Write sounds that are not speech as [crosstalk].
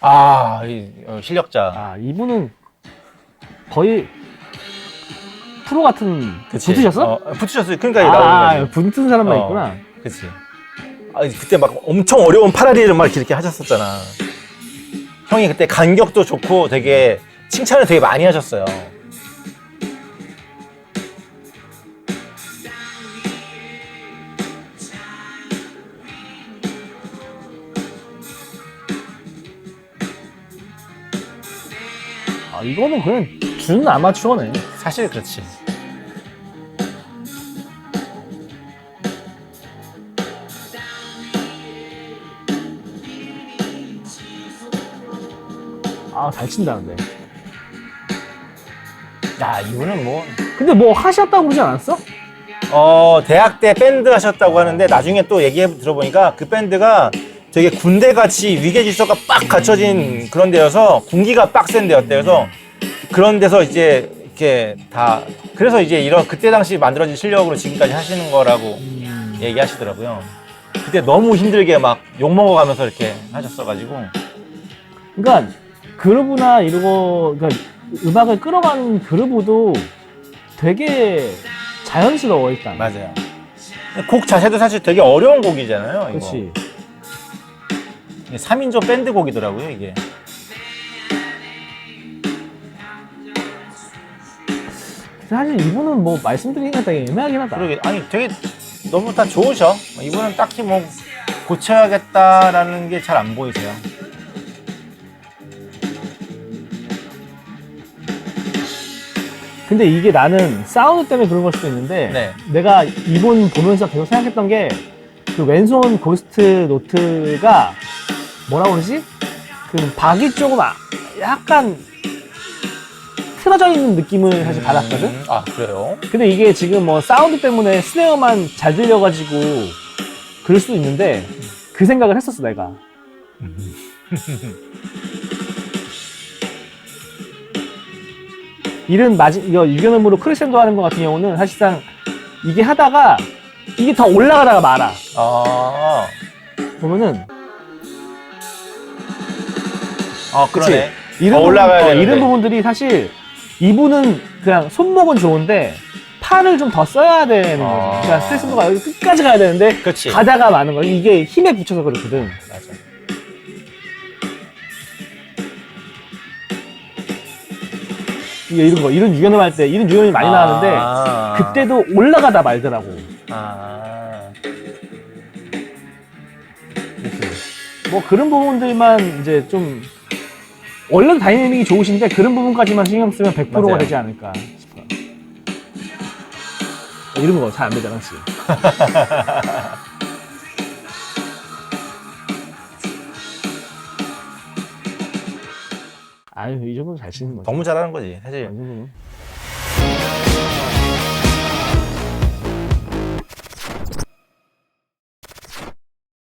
아, 이, 어, 실력자. 아 이분은 거의 프로 같은 그치? 붙으셨어? 어, 붙으셨어요. 그러니까 아, 나오는 거지. 붙은 사람만 어. 있구나. 그치. 아, 그때 막 엄청 어려운 파라리를 막 이렇게 하셨었잖아. 형이 그때 간격도 좋고 되게 칭찬을 되게 많이 하셨어요. 아 이거는 그냥 준 아마추어네. 사실 그렇지. 아 잘 친다는데. 야, 이분은 뭐, 근데 뭐 하셨다고 그러지 않았어? 어, 대학 때 밴드 하셨다고 하는데 나중에 또 얘기 들어보니까 그 밴드가 되게 군대 같이 위계 질서가 빡 갖춰진 그런 데여서 군기가 빡센 데였대. 그래서 그런 데서 이제 이렇게 다 그래서 이제 이런 그때 당시 만들어진 실력으로 지금까지 하시는 거라고 얘기하시더라고요. 그때 너무 힘들게 막 욕 먹어가면서 이렇게 하셨어가지고 그러니까 그루브나 이러고 그러니까 음악을 끌어가는 그루브도 되게 자연스러워 일단. 맞아요. 곡 자체도 사실 되게 어려운 곡이잖아요. 이거. 그렇지. 3인조 밴드 곡이더라고요 이게. 사실 이분은 뭐 말씀드리기가 되게 애매하긴 하다. 그러게 아니 되게 너무 다 좋으셔. 이분은 딱히 뭐 고쳐야겠다라는 게 잘 안 보이세요. 근데 이게 나는 사운드 때문에 그런 걸 수도 있는데 네. 내가 이분 보면서 계속 생각했던 게 그 왼손 고스트 노트가 뭐라고 그러지? 그 박이 조금 아- 약간 틀어져 있는 느낌을 사실 받았거든? 음, 아 그래요? 근데 이게 지금 뭐 사운드 때문에 스네어만 잘 들려가지고 그럴 수도 있는데 그 생각을 했었어 내가 이런 마지 이거 유견음으로 크리센도 하는 것 같은 경우는 사실상 이게 하다가 이게 더 올라가다가 말아 아, 보면은 아 그러네. 이런 더 올라가야 부분, 어, 되는데. 이런 부분들이 사실 이분은 그냥 손목은 좋은데 팔을 좀 더 써야 되는 거지. 아. 그러니까 스트레스가 여기 끝까지 가야 되는데 그렇지. 가다가 마는 거야. 이게 힘에 붙여서 그렇거든. 맞아. 이게 이런 거, 이런 유연음 할 때, 이런 유연음이 많이 나왔는데 아. 그때도 올라가다 말더라고. 아. 뭐 그런 부분들만 이제 좀 원래도 다이내믹이 좋으신데 그런 부분까지만 신경 쓰면 100%가 맞아요. 되지 않을까 싶어요. 이런 거 잘 안 되잖아, 그치? [laughs] 아유, 이 정도는 잘 치는 거지. 너무 잘하는 거지 사실. 이 정도는.